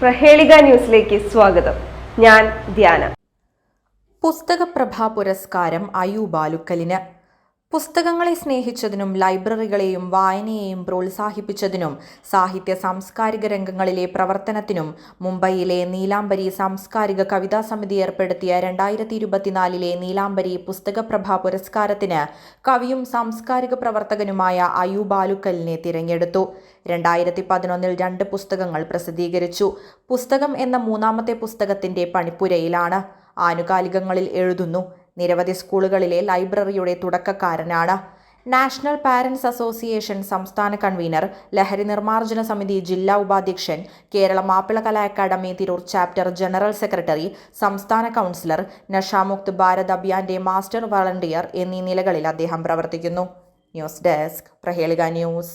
പ്രഹേളിക ന്യൂസിലേക്ക് സ്വാഗതം. ഞാൻ ധ്യാന. പുസ്തകപ്രഭ പുരസ്കാരം അയൂബ് ആലുക്കലിന് പുസ്തകങ്ങളെ സ്നേഹിച്ചതിനും ലൈബ്രറികളെയും വായനയെയും പ്രോത്സാഹിപ്പിച്ചതിനും സാഹിത്യ സാംസ്കാരിക രംഗങ്ങളിലെ പ്രവർത്തനത്തിനും മുംബൈയിലെ നീലാംബരി സാംസ്കാരിക കവിതാ സമിതി ഏർപ്പെടുത്തിയ രണ്ടായിരത്തി ഇരുപത്തിനാലിലെ നീലാംബരി പുസ്തകപ്രഭ പുരസ്കാരത്തിന് കവിയും സാംസ്കാരിക പ്രവർത്തകനുമായ അയൂബ് ആലുക്കലിനെ തിരഞ്ഞെടുത്തു. രണ്ടായിരത്തി പതിനൊന്നിൽ രണ്ട് പുസ്തകങ്ങൾ പ്രസിദ്ധീകരിച്ചു. പുസ്തകം എന്ന മൂന്നാമത്തെ പുസ്തകത്തിന്റെ പണിപ്പുരയിലാണ്. ആനുകാലികങ്ങളിൽ എഴുതുന്നു. നിരവധി സ്കൂളുകളിലെ ലൈബ്രറിയുടെ തുടക്കക്കാരനാണ്. നാഷണൽ പാരൻസ് അസോസിയേഷൻ സംസ്ഥാന കൺവീനർ ലഹരി നിർമ്മാർജന സമിതി ജില്ലാ ഉപാധ്യക്ഷൻ Kerala Mappila Kala academy Tirur chapter general secretary സംസ്ഥാന കൗൺസിലർ നഷാമുക്ത് ഭാരത് അഭിയാന്റെ മാസ്റ്റർ വളണ്ടിയർ എന്നീ നിലകളിൽ അദ്ദേഹം പ്രവർത്തിക്കുന്നു. News desk Prahelika news.